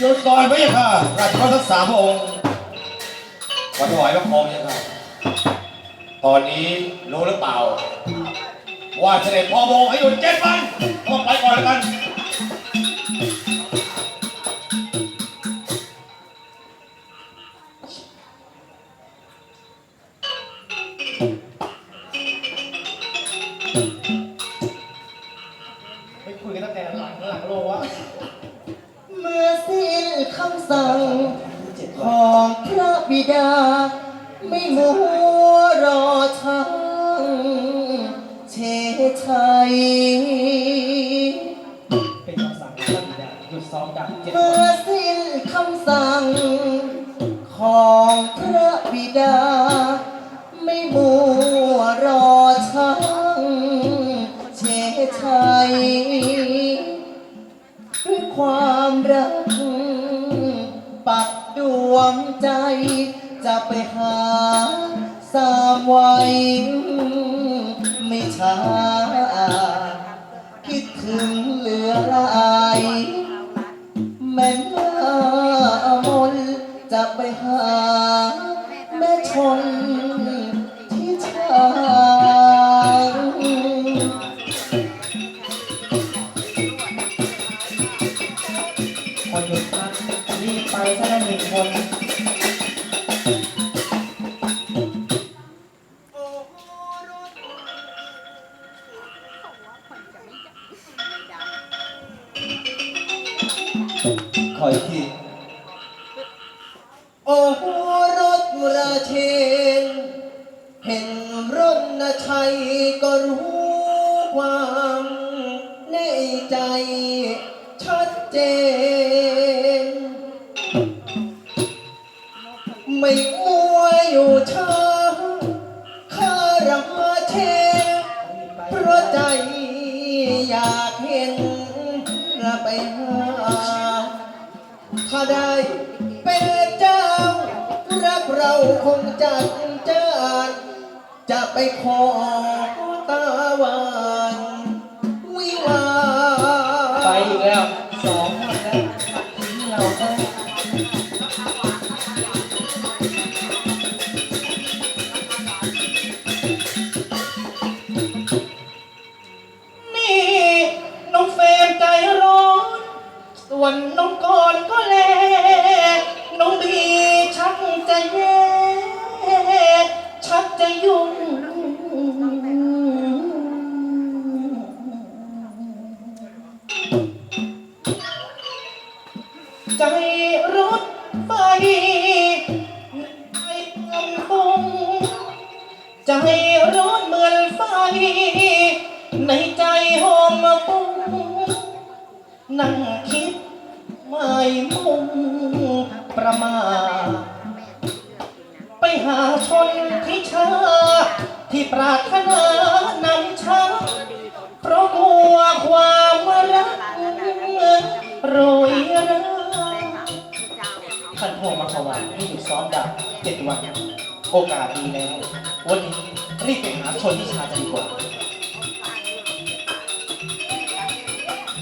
ก่อนพระยาค่ะราชบุตรทั้งสามพระองค์ขอถวายพระพรพระยาค่ะตอนนี้รู้หรือเปล่า ว่าเสด็จพ่อโมงให้หยุดเจ็ดวันพวกไปก่อนแล้วกันไปคุยกันตั้งแต่หลังหลังโลวะ เมื่อสิ้นคำสั่งของพระบิดา ไม่มัวรอช้างเชชัยเป็นคำสั่งของท่านบิดาหยุดซ้อมดังเจ็ดเมื่อนสิ้นคำสั่ง ของพระบิดา ไม่มัวรอช้างเชชัยด้วยความ รัก ปักดวงใจ จะไปหาสามวัยไม่ช้า คิดถึงเหลือลายแม่น้ามนจะไปหา แม่ชนที่ชา อหยุดพักรีบไปซะได้หนึ่งคน ขออีกที โอ้โหรถราเชน เห็นรถนาชัยก็รู้ความในใจ ชัดเจน ไม่มัวอยู่ช้าข้าราเชเพราะใจอยากเห็นละไปหาถ้าได้เป็นเจ้า รักเราคงจัดจ้านจะไปขอ นี่น้องเฟรมใจร้อน ส่วนน้องกอนก็แล น้องบีชักจะแย่ชักจะยุ่ง ใจรถไฟใจเงินคงใจร้อนเหมือนไฟ ในใจหอมมาปุ้งนั่งคิดไม่มุ่งประมาทไปหาชนที่ชาที่ปรารถนานำช้าเพราะกลัวความรักโรย พ่อมาขวานที่ถูกซ้อมดับเจ็ดวัน โอกาสดีแล้ว วันนี้รีบไปหาชนที่ชาจะดีกว่า